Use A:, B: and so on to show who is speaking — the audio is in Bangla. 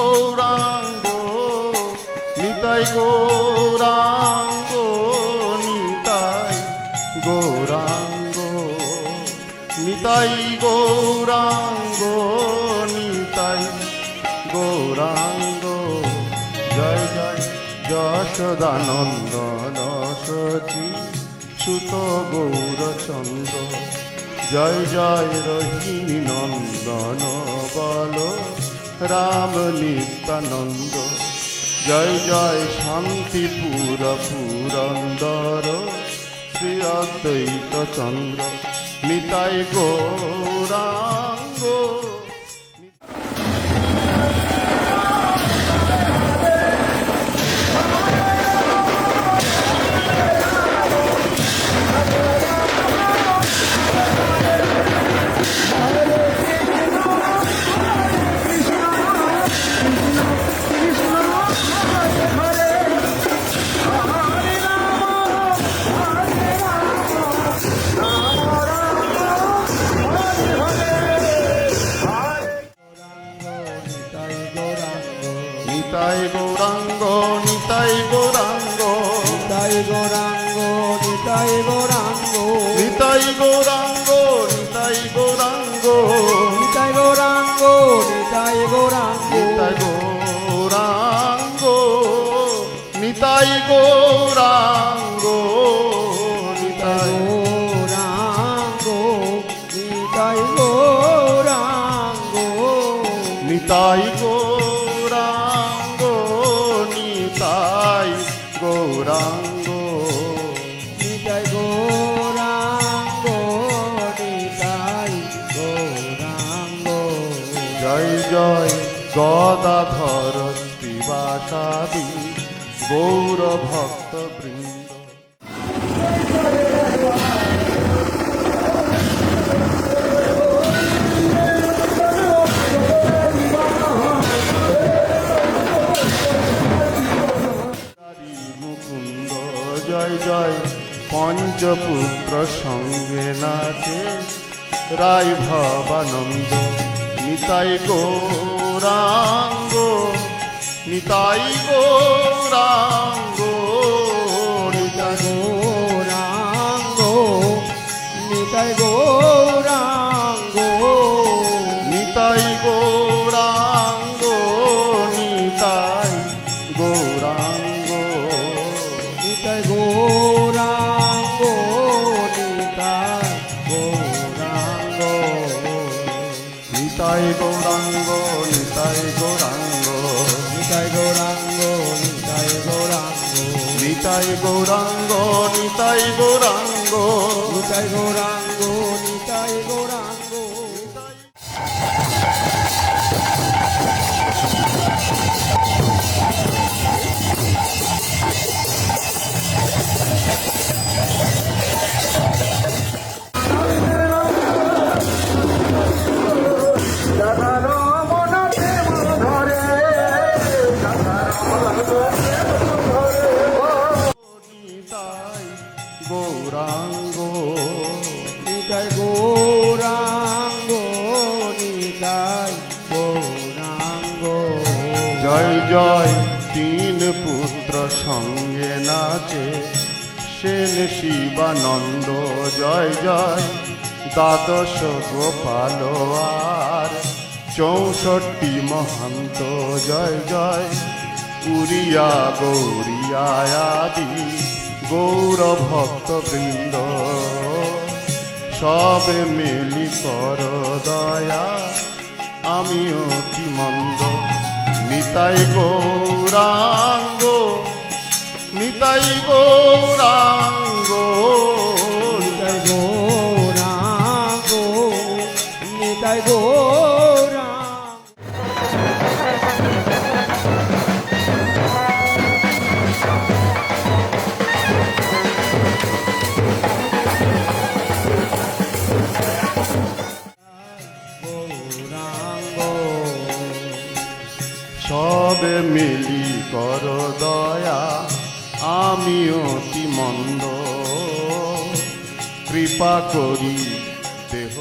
A: গৌরাঙ্গ, নিতাই গৌরাঙ্গ নিতাই গৌরাঙ্গ নিতাই গৌরাঙ্গ নিতাই গৌরাঙ্গ। জয় জয় যশোদানন্দ সচী সুত গৌরচন্দ্র জয় জয়, রহিণী নন্দন বল রাম নিত্যানন্দ। জয় জয় শান্তিপুর পুরন্দর। শ্রী অদ্বৈত চন্দ্র নিতাই গৌরাঙ্গ।
B: গৌরাঙ্গ
A: নিতাই গৌরাঙ্গ। নিতাই গৌরাঙ্গ
B: নিতাই গৌরাঙ্গ। নিতাই গৌরাঙ্গ
A: নিতাই গৌরাঙ্গ। নিতাই গৌরাঙ্গ
B: নিতাই গৌরাঙ্গ নিতাই গৌরাঙ্গ
A: নিতাই গৌরাঙ্গ। নিতাই গৌরাঙ্গ জয় গদাধর শ্রীবাসাদি গৌর ভক্ত বৃন্দ। মুকুন্দ জয় জয় পঞ্চপুত্র সঙ্গে নাচে রায় ভবানন্দ। নিতাই গৌরাঙ্গ নিতাই গৌরাঙ্গ নিতাই
B: গৌরাঙ্গ নিতাই গৌরাঙ্গ।
A: নিতাই গৌরাঙ্গ নিতাই গৌরাঙ্গ।
B: নিতাই গৌরাঙ্গ নিতাই গৌরাঙ্গ।
A: নিতাই গৌরাঙ্গ জয় জয়। তিন পুত্র সঙ্গে নাচে। সেন শিবানন্দ, জয় জয়। দ্বাদশ গোপাল আর। চৌষট্টি মহান্ত, জয় জয়। উড়িয়া, গৌরিয়া আদি। ভক্ত বৃন্দ সবে মিলি কর দয়া। আমি অতি মন্দ নিতাই গৌরাঙ্গ নিতাই গৌরাঙ্গ
B: নিতাই গৌরাঙ্গ। নিতাই গৌরাঙ্গ গৌরাঙ্গ
A: সব মিলি কর দয়া আমি অতি মন্দ। কৃপা করি দেহ